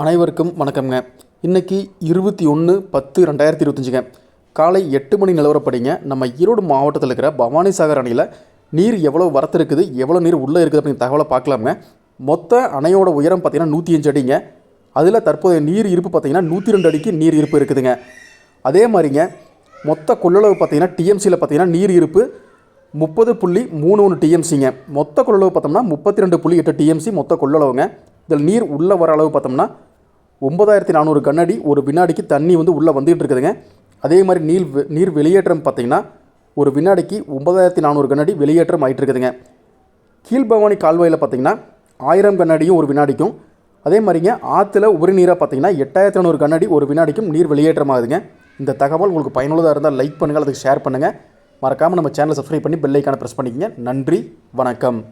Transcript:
அனைவருக்கும் வணக்கம்ங்க. இன்னைக்கு இருபத்தி ஒன்று பத்து ரெண்டாயிரத்தி இருபத்தஞ்சுங்க. காலை எட்டு மணி நிலவரப்படிங்க. நம்ம ஈரோடு மாவட்டத்தில் இருக்கிற பவானி சாகர் அணையில் நீர் எவ்வளோ வரத்து இருக்குது எவ்வளோ நீர் உள்ளே இருக்குது அப்படிங்கிற தகவலை பார்க்கலாமுங்க. மொத்த அணையோட உயரம் பார்த்தீங்கன்னா நூற்றி அஞ்சு அடிங்க. அதில் தற்போதைய நீர் இருப்பு பார்த்தீங்கன்னா நூற்றி ரெண்டு அடிக்கு நீர் இருப்பு இருக்குதுங்க. அதே மாதிரிங்க மொத்த கொள்ளளவு பார்த்தீங்கன்னா டிஎம்சியில் பார்த்தீங்கன்னா நீர் இருப்பு முப்பது புள்ளி மூணு ஒன்று டிஎம்சிங்க மொத்த கொள்ளளவு பார்த்தோம்னா முப்பத்தி ரெண்டு புள்ளி எட்டு டிஎம்சி மொத்த கொள்ளளவுங்க. இதில் நீர் உள்ளே வர அளவு பார்த்தோம்னா ஒன்பதாயிரத்தி நானூறு கண்ணடி ஒரு வினாடிக்கு தண்ணி வந்து உள்ளே வந்துகிட்டு இருக்குதுங்க. அதே மாதிரி நீர் வெ- நீர் வெளியேற்றம் பார்த்தீங்கன்னா ஒரு வினாடிக்கு ஒன்பதாயிரத்தி நானூறு கண்ணடி வெளியேற்றம் ஆயிட்டு இருக்குதுங்க. கீழ்பவானி கால்வாயில் பார்த்தீங்கன்னா ஆயிரம் கண்ணடியும் ஒரு வினாடிக்கும். அதே மாதிரிங்க ஆற்றுல உபரி நீராக பார்த்தீங்கன்னா எட்டாயிரத்தி நானூறு கண்ணடி ஒரு வினாடிக்கும் நீர் வெளியேற்றமாகுதுங்க இந்த தகவல் உங்களுக்கு பயனுள்ளதாக இருந்தால் லைக் பண்ணுங்கள் அதுக்கு ஷேர் பண்ணுங்கள் மறக்காமல் நம்ம சேனலை சப்ஸ்கிரைப் பண்ணி பெல்லைக்கான ப்ரெஸ் பண்ணிக்கங்க. நன்றி வணக்கம்.